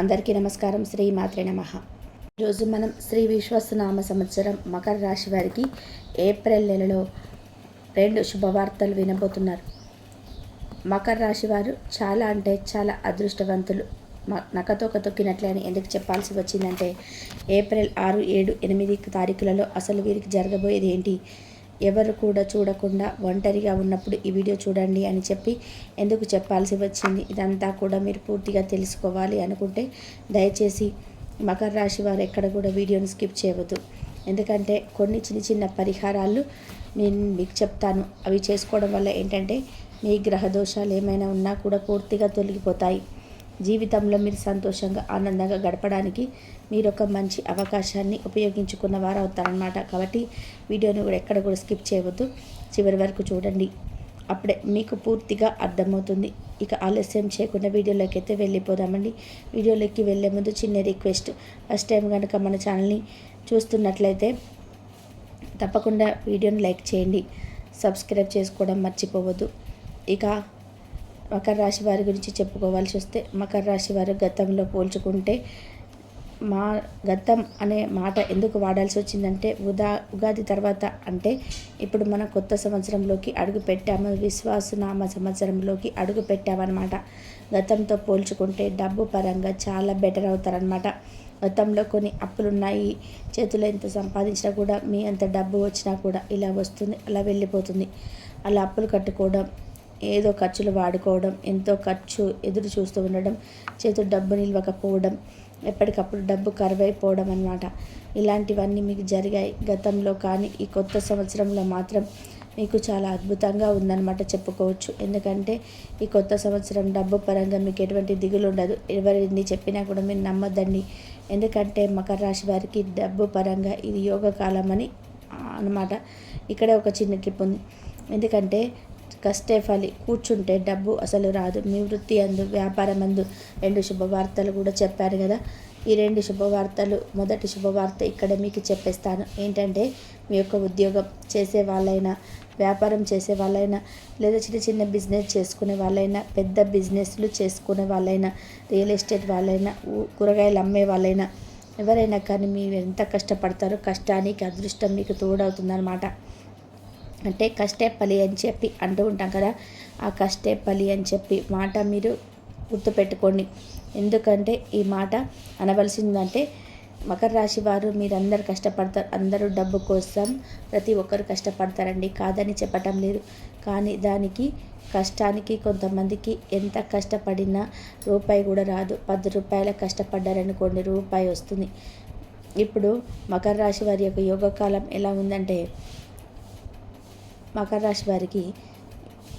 అందరికీ నమస్కారం. శ్రీ మాత్రే నమ. ఈరోజు మనం శ్రీ విశ్వసనామ సంవత్సరం మకర రాశి వారికి ఏప్రిల్ నెలలో రెండు శుభవార్తలు వినబోతున్నారు. మకర రాశి వారు చాలా అంటే చాలా అదృష్టవంతులు. మ నకతోక తొక్కినట్లే అని ఎందుకు చెప్పాల్సి వచ్చిందంటే ఏప్రిల్ ఆరు ఏడు ఎనిమిది తారీఖులలో అసలు వీరికి జరగబోయేది ఏంటి? ఎవరు కూడా చూడకుండా ఒంటరిగా ఉన్నప్పుడు ఈ వీడియో చూడండి అని చెప్పి ఎందుకు చెప్పాల్సి వచ్చింది? ఇదంతా కూడా మీరు పూర్తిగా తెలుసుకోవాలి అనుకుంటే దయచేసి మకర రాశి వారు ఎక్కడ కూడా వీడియోని స్కిప్ చేయవద్దు. ఎందుకంటే కొన్ని చిన్న చిన్న పరిహారాలు నేను మీకు చెప్తాను. అవి చేసుకోవడం వల్ల ఏంటంటే మీ గ్రహ దోషాలు ఏమైనా ఉన్నా కూడా పూర్తిగా తొలగిపోతాయి. జీవితంలో మీరు సంతోషంగా ఆనందంగా గడపడానికి మీరు ఒక మంచి అవకాశాన్ని ఉపయోగించుకున్న వారు అవుతారనమాట కాబట్టి వీడియోని కూడా ఎక్కడ కూడా స్కిప్ చేయవద్దు. చివరి వరకు చూడండి. అప్పుడే మీకు పూర్తిగా అర్థమవుతుంది. ఇక ఆలస్యం చేయకుండా వీడియోలోకి అయితే వెళ్ళిపోదామండి. వీడియోలోకి వెళ్ళే ముందు చిన్న రిక్వెస్ట్. ఫస్ట్ టైం కనుక మన ఛానల్ని చూస్తున్నట్లయితే తప్పకుండా వీడియోని లైక్ చేయండి. సబ్స్క్రైబ్ చేసుకోవడం మర్చిపోవద్దు. ఇక మకర రాశి వారి గురించి చెప్పుకోవాల్సి వస్తే మకర రాశి వారు గతంలో పోల్చుకుంటే మా గతం అనే మాట ఎందుకు వాడాల్సి వచ్చిందంటే ఉదా ఉగాది తర్వాత అంటే ఇప్పుడు మనం కొత్త సంవత్సరంలోకి అడుగు పెట్టాము విశ్వాసనామ సంవత్సరంలోకి అడుగు పెట్టామన్నమాట. గతంతో పోల్చుకుంటే డబ్బు పరంగా చాలా బెటర్ అవుతారనమాట గతంలో కొన్ని అప్పులున్నాయి చేతిలో ఎంత సంపాదించినా కూడా మీ అంత డబ్బు వచ్చినా కూడా ఇలా వస్తుంది అలా వెళ్ళిపోతుంది. అలా అప్పులు కట్టుకోవడం ఏదో ఖర్చులు వాడుకోవడం ఎంతో ఖర్చు ఎదురు చూస్తూ ఉండడం చేతులు డబ్బు నిల్వకపోవడం ఎప్పటికప్పుడు డబ్బు కరువైపోవడం అనమాట ఇలాంటివన్నీ మీకు జరిగాయి గతంలో కానీ ఈ కొత్త సంవత్సరంలో మాత్రం మీకు చాలా అద్భుతంగా ఉందన్నమాట చెప్పుకోవచ్చు. ఎందుకంటే ఈ కొత్త సంవత్సరం డబ్బు పరంగా మీకు ఎటువంటి దిగులు ఉండదు. ఎవరిని చెప్పినా కూడా మీరు నమ్మద్దండి. ఎందుకంటే మకర రాశి వారికి డబ్బు పరంగా ఇది యోగ కాలం అని అనమాట ఇక్కడ ఒక చిన్న ట్రిప్ ఉంది. ఎందుకంటే కష్టే ఫలి. కూర్చుంటే డబ్బు అసలు రాదు. మీ వృత్తి అందు వ్యాపారం అందు రెండు శుభవార్తలు కూడా చెప్పారు కదా. ఈ రెండు శుభవార్తలు మొదటి శుభవార్త ఇక్కడ మీకు చెప్పేస్తాను. ఏంటంటే మీ యొక్క ఉద్యోగం చేసే వాళ్ళైనా వ్యాపారం చేసే వాళ్ళైనా లేదా చిన్న చిన్న బిజినెస్ చేసుకునే వాళ్ళైనా పెద్ద బిజినెస్లు చేసుకునే వాళ్ళైనా రియల్ ఎస్టేట్ వాళ్ళైనా కూరగాయలు అమ్మే వాళ్ళైనా ఎవరైనా కానీ మీరు ఎంత కష్టపడతారో కష్టానికి అదృష్టం మీకు తోడవుతుందన్నమాట. అంటే కష్టే పలి అని చెప్పి అంటూ ఉంటాం కదా ఆ కష్టే పలి అని చెప్పి మాట మీరు గుర్తుపెట్టుకోండి. ఎందుకంటే ఈ మాట అనవలసిందంటే మకర రాశి వారు మీరందరు కష్టపడతారు అందరూ డబ్బు కోసం ప్రతి ఒక్కరు కష్టపడతారండి. కాదని చెప్పటం లేదు. కానీ దానికి కష్టానికి కొంతమందికి ఎంత కష్టపడినా రూపాయి కూడా రాదు. పది రూపాయల కష్టపడ్డారనుకోండి రూపాయి వస్తుంది. ఇప్పుడు మకర రాశి వారి యొక్క యోగకాలం ఎలా ఉందంటే మకర రాశి వారికి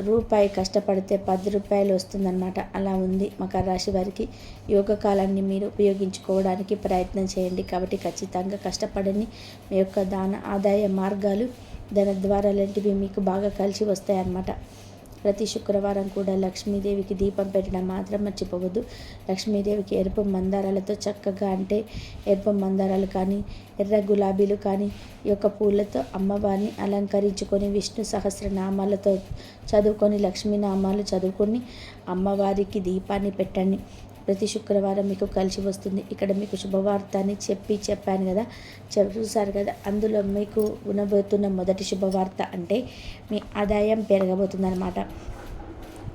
రూపాయి కష్టపడితే పది రూపాయలు వస్తుందన్నమాట. అలా ఉంది. మకర రాశి వారికి యోగ కాలాన్ని మీరు ఉపయోగించుకోవడానికి ప్రయత్నం చేయండి. కాబట్టి ఖచ్చితంగా కష్టపడని మీ యొక్క దాన ఆదాయ మార్గాలు ధన ద్వారాలంటివి మీకు బాగా కలిసి వస్తాయన్నమాట. ప్రతి శుక్రవారం కూడా లక్ష్మీదేవికి దీపం పెట్టడం మాత్రం మర్చిపోవద్దు. లక్ష్మీదేవికి ఎరుపు మందారాలతో చక్కగా అంటే ఎరుపు మందారాలు కానీ ఎర్ర గులాబీలు కానీ ఈ యొక్క పూలతో అమ్మవారిని అలంకరించుకొని విష్ణు సహస్రనామాలతో చదువుకొని లక్ష్మీనామాలు చదువుకొని అమ్మవారికి దీపాన్ని పెట్టండి. ప్రతి శుక్రవారం మీకు కలిసి వస్తుంది. ఇక్కడ మీకు శుభవార్త అని చెప్పి చెప్పాను కదా. చూసారు కదా? అందులో మీకు ఉండబోతున్న మొదటి శుభవార్త అంటే మీ ఆదాయం పెరగబోతుందన్నమాట.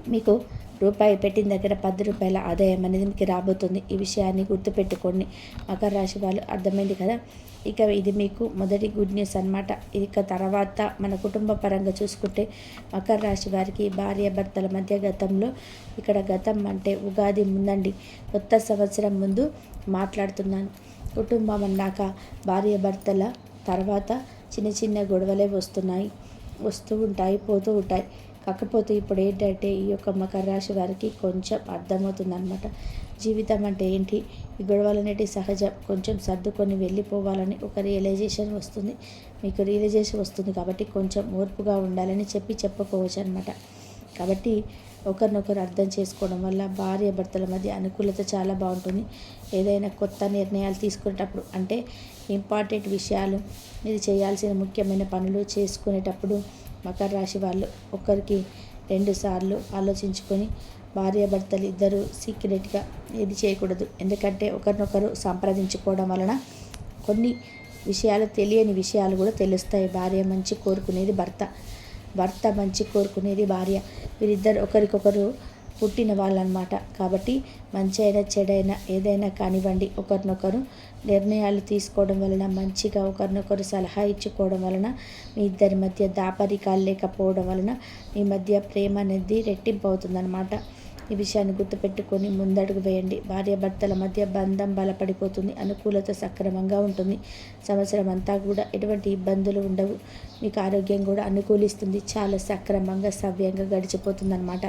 మీకు రూపాయి పెట్టిన దగ్గర పది రూపాయల ఆదాయం అనేది మీకు రాబోతుంది. ఈ విషయాన్ని గుర్తుపెట్టుకోండి. మకర రాశి వాళ్ళు అర్థమైంది కదా? ఇక ఇది మీకు మొదటి గుడ్ న్యూస్ అనమాట ఇక తర్వాత మన కుటుంబ పరంగా చూసుకుంటే మకర రాశి వారికి భార్య భర్తల మధ్య గతంలో ఇక్కడ గతం అంటే ఉగాది ముందండి. కొత్త సంవత్సరం ముందు మాట్లాడుతున్నాను. కుటుంబం అన్నాక భార్య భర్తల తర్వాత చిన్న చిన్న గొడవలే వస్తున్నాయి. వస్తూ ఉంటాయి పోతూ ఉంటాయి. కాకపోతే ఇప్పుడు ఏంటంటే ఈ యొక్క మకర రాశి వారికి కొంచెం అర్థమవుతుందన్నమాట. జీవితం అంటే ఏంటి? ఈ గొడవలనేటి సహజం. కొంచెం సర్దుకొని వెళ్ళిపోవాలని ఒక రియలైజేషన్ వస్తుంది. మీకు రియలైజేషన్ వస్తుంది కాబట్టి కొంచెం ఓర్పుగా ఉండాలని చెప్పి చెప్పుకోవచ్చు అనమాట కాబట్టి ఒకరినొకరు అర్థం చేసుకోవడం వల్ల భార్య భర్తల మధ్య అనుకూలత చాలా బాగుంటుంది. ఏదైనా కొత్త నిర్ణయాలు తీసుకునేటప్పుడు అంటే ఇంపార్టెంట్ విషయాలు ఇది చేయాల్సిన ముఖ్యమైన పనులు చేసుకునేటప్పుడు మకర రాశి వాళ్ళు ఒకరికి రెండు సార్లు ఆలోచించుకొని భార్యాభర్తలు ఇద్దరు సీక్రెట్గా ఇది చేయకూడదు. ఎందుకంటే ఒకరినొకరు సంప్రదించుకోవడం వలన కొన్ని విషయాలు తెలియని విషయాలు కూడా తెలుస్తాయి. భార్య మంచి కోరుకునేది భర్త భర్త మంచి కోరుకునేది భార్య. వీరిద్దరు ఒకరికొకరు పుట్టిన వాళ్ళనమాట. కాబట్టి మంచి అయినా చెడైనా ఏదైనా కానివ్వండి ఒకరినొకరు నిర్ణయాలు తీసుకోవడం వలన మంచిగా ఒకరినొకరు సలహా ఇచ్చుకోవడం వలన మీ ఇద్దరి మధ్య దాపరికాలు లేకపోవడం వలన మీ మధ్య ప్రేమ అనేది రెట్టింపు అవుతుందన్నమాట ఈ విషయాన్ని గుర్తుపెట్టుకొని ముందడుగు వేయండి. భార్యాభర్తల మధ్య బంధం బలపడిపోతుంది అనుకూలత సక్రమంగా ఉంటుంది. సంవత్సరం అంతా కూడా ఎటువంటి ఇబ్బందులు ఉండవు. మీకు ఆరోగ్యం కూడా అనుకూలిస్తుంది. చాలా సక్రమంగా సవ్యంగా గడిచిపోతుందన్నమాట.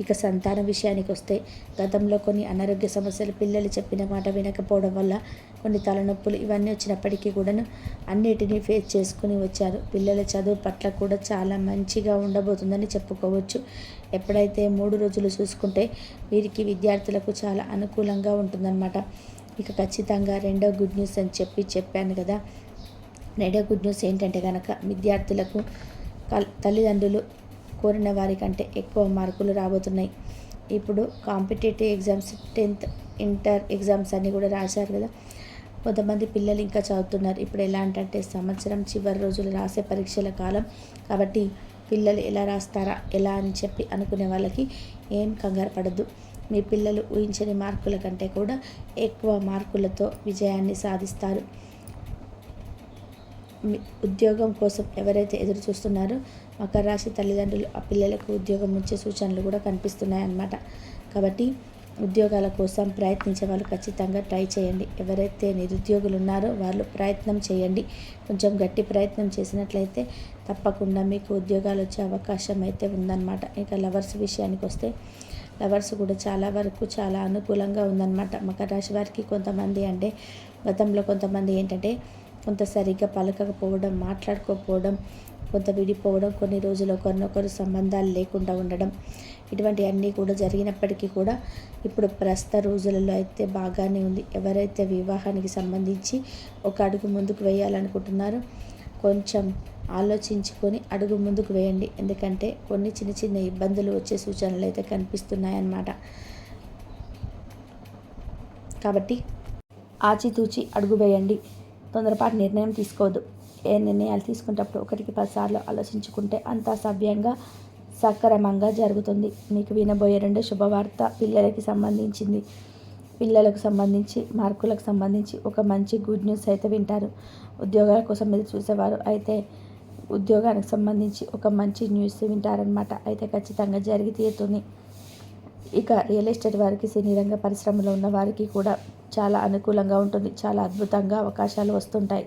ఇక సంతాన విషయానికి వస్తే గతంలో కొన్ని అనారోగ్య సమస్యలు పిల్లలు చెప్పిన మాట వినకపోవడం వల్ల కొన్ని తలనొప్పులు ఇవన్నీ వచ్చినప్పటికీ కూడాను అన్నిటినీ ఫేస్ చేసుకుని వచ్చారు. పిల్లల చదువు పట్ల కూడా చాలా మంచిగా ఉండబోతుందని చెప్పుకోవచ్చు. ఎప్పుడైతే మూడు రోజులు చూసుకుంటే వీరికి విద్యార్థులకు చాలా అనుకూలంగా ఉంటుందన్నమాట. ఇక ఖచ్చితంగా రెండో గుడ్ న్యూస్ అని చెప్పి చెప్పాను కదా. రెండో గుడ్ న్యూస్ ఏంటంటే కనుక విద్యార్థులకు తల్లిదండ్రులు కోరిన వారి కంటే ఎక్కువ మార్కులు రాబోతున్నాయి. ఇప్పుడు competitive exams tenth inter exams అన్నీ కూడా రాశారు కదా. కొంతమంది పిల్లలు ఇంకా చదువుతున్నారు. ఇప్పుడు ఎలా అంటే సంవత్సరం చివరి రోజులు రాసే పరీక్షల కాలం కాబట్టి పిల్లలు ఎలా రాస్తారా ఎలా అని చెప్పి అనుకునే వాళ్ళకి ఏం కంగారు పడద్దు. మీ పిల్లలు ఊహించని మార్కుల కంటే కూడా ఎక్కువ మార్కులతో విజయాన్ని సాధిస్తారు. ఉద్యోగం కోసం ఎవరైతే ఎదురు చూస్తున్నారో మకర రాశి తల్లిదండ్రులు ఆ పిల్లలకు ఉద్యోగం వచ్చే సూచనలు కూడా కనిపిస్తున్నాయి అన్నమాట. కాబట్టి ఉద్యోగాల కోసం ప్రయత్నించే వాళ్ళు ఖచ్చితంగా ట్రై చేయండి. ఎవరైతే నిరుద్యోగులు ఉన్నారో వాళ్ళు ప్రయత్నం చేయండి. కొంచెం గట్టి ప్రయత్నం చేసినట్లయితే తప్పకుండా మీకు ఉద్యోగాలు వచ్చే అవకాశం అయితే ఉందన్నమాట. ఇంకా లవర్స్ విషయానికి వస్తే లవర్స్ కూడా చాలా వరకు చాలా అనుకూలంగా ఉందన్నమాట. మకర రాశి వారికి కొంతమంది అంటే గతంలో కొంతమంది ఏంటంటే కొంత సరిగ్గా పలకకపోవడం మాట్లాడుకోకపోవడం కొంత విడిపోవడం కొన్ని రోజులు ఒకరినొకరు సంబంధాలు లేకుండా ఉండడం ఇటువంటి అన్నీ కూడా జరిగినప్పటికీ కూడా ఇప్పుడు ప్రస్తుత రోజులలో అయితే బాగానే ఉంది. ఎవరైతే వివాహానికి సంబంధించి ఒక అడుగు ముందుకు వేయాలనుకుంటున్నారో కొంచెం ఆలోచించుకొని అడుగు ముందుకు వేయండి. ఎందుకంటే కొన్ని చిన్న చిన్న ఇబ్బందులు వచ్చే సూచనలు అయితే కనిపిస్తున్నాయన్నమాట. కాబట్టి ఆచితూచి అడుగు వేయండి. తొందరపాటు నిర్ణయం తీసుకోవద్దు. ఏ నిర్ణయాలు తీసుకునేటప్పుడు ఒకటికి పదిసార్లు ఆలోచించుకుంటే అంతా సవ్యంగా సక్రమంగా జరుగుతుంది. మీకు వినబోయే రెండు శుభవార్త పిల్లలకి సంబంధించింది. పిల్లలకు సంబంధించి మార్కులకు సంబంధించి ఒక మంచి గుడ్ న్యూస్ అయితే వింటారు. ఉద్యోగాల కోసం మీరు చూసేవారు అయితే ఉద్యోగానికి సంబంధించి ఒక మంచి న్యూస్ వింటారనమాట అయితే ఖచ్చితంగా జరిగి తీరుతుంది. ఇక రియల్ ఎస్టేట్ వారికి సినీ రంగ పరిశ్రమలో ఉన్న వారికి కూడా చాలా అనుకూలంగా ఉంటుంది. చాలా అద్భుతంగా అవకాశాలు వస్తుంటాయి.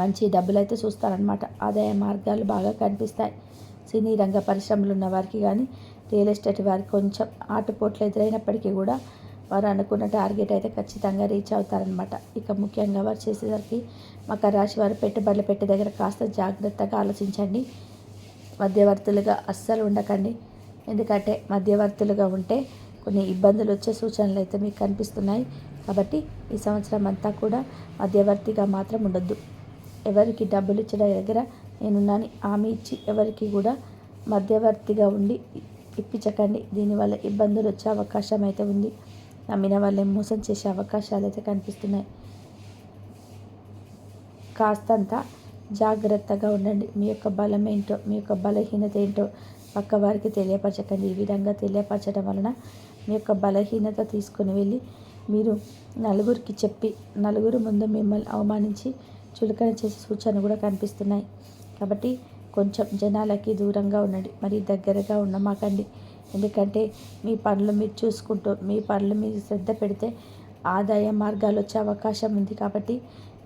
మంచి డబ్బులు అయితే చూస్తారనమాట ఆదాయ మార్గాలు బాగా కనిపిస్తాయి. సినీ రంగ పరిశ్రమలు ఉన్న వారికి కానీ రియల్ ఎస్టేట్ వారికి కొంచెం ఆటుపోట్లు ఎదురైనప్పటికీ కూడా వారు అనుకున్న టార్గెట్ అయితే ఖచ్చితంగా రీచ్ అవుతారనమాట ఇక ముఖ్యంగా వారు చేసేసరికి మకర రాశి వారు పెట్టుబడులు పెట్టే దగ్గర కాస్త జాగ్రత్తగా ఆలోచించండి. మధ్యవర్తులుగా అస్సలు ఉండకండి. ఎందుకంటే మధ్యవర్తులుగా ఉంటే కొన్ని ఇబ్బందులు వచ్చే సూచనలు అయితే మీకు కనిపిస్తున్నాయి. కాబట్టి ఈ సంవత్సరం అంతా కూడా మధ్యవర్తిగా మాత్రం ఉండొద్దు. ఎవరికి డబ్బులు ఇచ్చిన దగ్గర నేనున్నాను హామీ ఇచ్చి ఎవరికి కూడా మధ్యవర్తిగా ఉండి ఇప్పించకండి. దీనివల్ల ఇబ్బందులు వచ్చే అవకాశం అయితే ఉంది. నమ్మిన వాళ్ళే మోసం చేసే అవకాశాలు అయితే కనిపిస్తున్నాయి. కాస్తంత జాగ్రత్తగా ఉండండి. మీ యొక్క బలం ఏంటో మీ యొక్క బలహీనత ఏంటో పక్క వారికి తెలియపరచకండి. ఈ విధంగా తెలియపరచడం వలన మీ యొక్క బలహీనత తీసుకుని వెళ్ళి మీరు నలుగురికి చెప్పి నలుగురు ముందు మిమ్మల్ని అవమానించి చులకన చేసే సూచనలు కూడా కనిపిస్తున్నాయి. కాబట్టి కొంచెం జనాలకి దూరంగా ఉండండి. మరి దగ్గరగా ఉండమాకండి. ఎందుకంటే మీ పనులు మీరు చూసుకుంటూ మీ పనులు మీరు శ్రద్ధ పెడితే ఆదాయ మార్గాలు వచ్చే అవకాశం ఉంది. కాబట్టి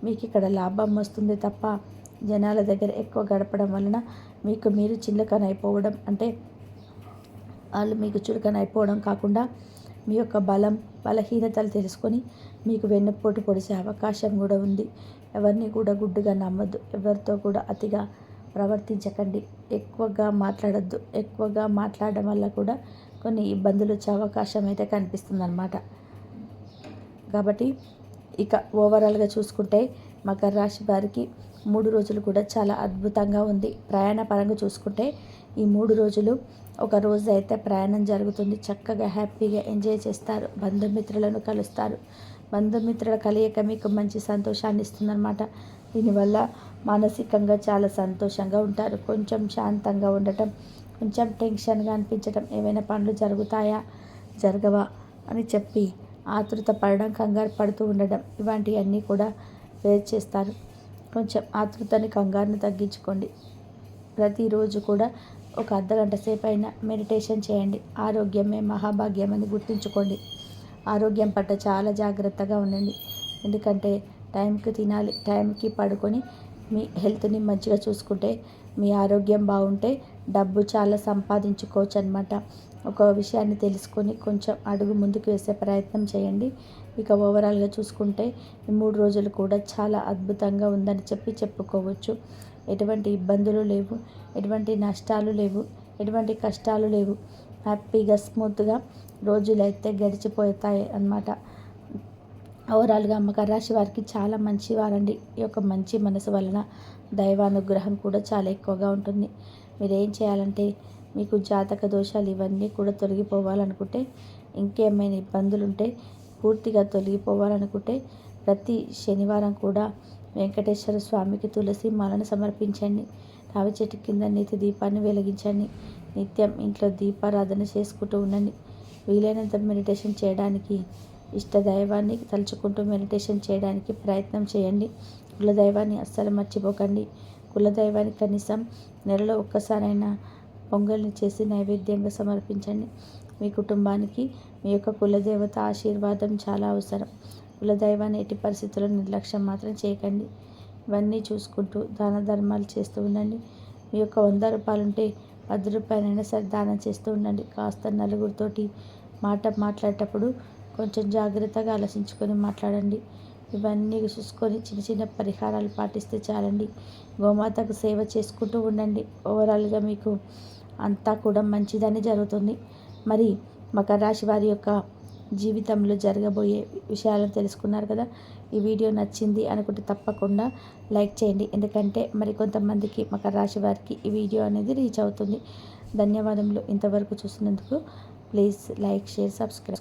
మీకు ఇక్కడ లాభం వస్తుంది తప్ప జనాల దగ్గర ఎక్కువ గడపడం వలన మీకు మీరు చిల్లకనైపోవడం అంటే వాళ్ళు మీకు చులకనైపోవడం కాకుండా మీ యొక్క బలం బలహీనతలు తెలుసుకొని మీకు వెన్నుపోటు పొడిచే అవకాశం కూడా ఉంది. ఎవరిని కూడా గుడ్డుగా నమ్మద్దు. ఎవరితో కూడా అతిగా ప్రవర్తించకండి. ఎక్కువగా మాట్లాడద్దు. ఎక్కువగా మాట్లాడడం వల్ల కూడా కొన్ని ఇబ్బందులు వచ్చే అవకాశం అయితే కనిపిస్తుంది అన్నమాట కాబట్టి ఇక ఓవరాల్గా చూసుకుంటే మకర రాశి వారికి మూడు రోజులు కూడా చాలా అద్భుతంగా ఉంది. ప్రయాణ పరంగా చూసుకుంటే ఈ మూడు రోజులు ఒక రోజు అయితే ప్రయాణం జరుగుతుంది. చక్కగా హ్యాపీగా ఎంజాయ్ చేస్తారు. బంధుమిత్రులను కలుస్తారు. బంధుమిత్రుల కలయిక మీకు మంచి సంతోషాన్ని ఇస్తుందన్నమాట. దీనివల్ల మానసికంగా చాలా సంతోషంగా ఉంటారు. కొంచెం శాంతంగా ఉండటం కొంచెం టెన్షన్గా అనిపించడం ఏమైనా పనులు జరుగుతాయా? జరగవా? అని చెప్పి ఆతృత పడడం కంగారు పడుతూ ఉండడం ఇలాంటివన్నీ కూడా వేరు చేస్తారు. కొంచెం ఆతృతని కంగారుని తగ్గించుకోండి. ప్రతిరోజు కూడా ఒక అర్ధగంట సేపు అయినా మెడిటేషన్ చేయండి. ఆరోగ్యమే మహాభాగ్యం అని గుర్తుంచుకోండి. ఆరోగ్యం పట్ల చాలా జాగ్రత్తగా ఉండండి. ఎందుకంటే టైంకి తినాలి టైంకి పడుకొని మీ హెల్త్ని మంచిగా చూసుకుంటే మీ ఆరోగ్యం బాగుంటే డబ్బు చాలా సంపాదించుకోవచ్చు అనమాట ఒక విషయాన్ని తెలుసుకొని కొంచెం అడుగు ముందుకు వేసే ప్రయత్నం చేయండి. ఇక ఓవరాల్గా చూసుకుంటే ఈ మూడు రోజులు కూడా చాలా అద్భుతంగా ఉందని చెప్పి చెప్పుకోవచ్చు. ఎటువంటి ఇబ్బందులు లేవు ఎటువంటి నష్టాలు లేవు ఎటువంటి కష్టాలు లేవు. హ్యాపీగా స్మూత్గా రోజులు అయితే గడిచిపోతాయి అన్నమాట. ఓవరాల్గా మకర రాశి వారికి చాలా మంచి వారండి ఈ యొక్క మంచి మనసు వలన దైవానుగ్రహం కూడా చాలా ఎక్కువగా ఉంటుంది. మీరు ఏం చేయాలంటే మీకు జాతక దోషాలు ఇవన్నీ కూడా తొలగిపోవాలనుకుంటే ఇంకేమైనా ఇబ్బందులు ఉంటే పూర్తిగా తొలగిపోవాలనుకుంటే ప్రతి శనివారం కూడా వెంకటేశ్వర స్వామికి తులసి మాలను సమర్పించండి. రావి చెట్టు కింద నీతి దీపాన్ని వెలిగించండి. నిత్యం ఇంట్లో దీపారాధన చేసుకుంటూ ఉండండి. వీలైనంత మెడిటేషన్ చేయడానికి ఇష్ట దైవాన్ని తలుచుకుంటూ మెడిటేషన్ చేయడానికి ప్రయత్నం చేయండి. కులదైవాన్ని అస్సలు మర్చిపోకండి. కులదైవాన్ని కనీసం నెలలో ఒక్కసారైనా పొంగల్ని చేసి నైవేద్యంగా సమర్పించండి. మీ కుటుంబానికి మీ యొక్క కులదేవత ఆశీర్వాదం చాలా అవసరం. కులదైవాన్ని ఎట్టి పరిస్థితుల్లో నిర్లక్ష్యం మాత్రం చేయకండి. ఇవన్నీ చూసుకుంటూ దాన ధర్మాలు చేస్తూ ఉండండి. మీ యొక్క వంద రూపాయలు ఉంటే పది రూపాయలైనా సరే దానం చేస్తూ ఉండండి. కాస్త నలుగురితోటి మాట మాట్లాడేటప్పుడు కొంచెం జాగ్రత్తగా ఆలోచించుకొని మాట్లాడండి. ఇవన్నీ చూసుకొని చిన్న చిన్న పరిహారాలు పాటిస్తే చాలండి. గోమాతకు సేవ చేసుకుంటూ ఉండండి. ఓవరాల్గా మీకు అంతా కూడా మంచిదని జరుగుతుంది. మరి మకర రాశి వారి యొక్క జీవితంలో జరగబోయే విషయాలను తెలుసుకున్నారు కదా. ఈ వీడియో నచ్చింది అనుకుంటే తప్పకుండా లైక్ చేయండి. ఎందుకంటే మరి కొంతమందికి మకర రాశి వారికి ఈ వీడియో అనేది రీచ్ అవుతుంది. ధన్యవాదములు ఇంతవరకు చూసినందుకు. Please like share subscribe.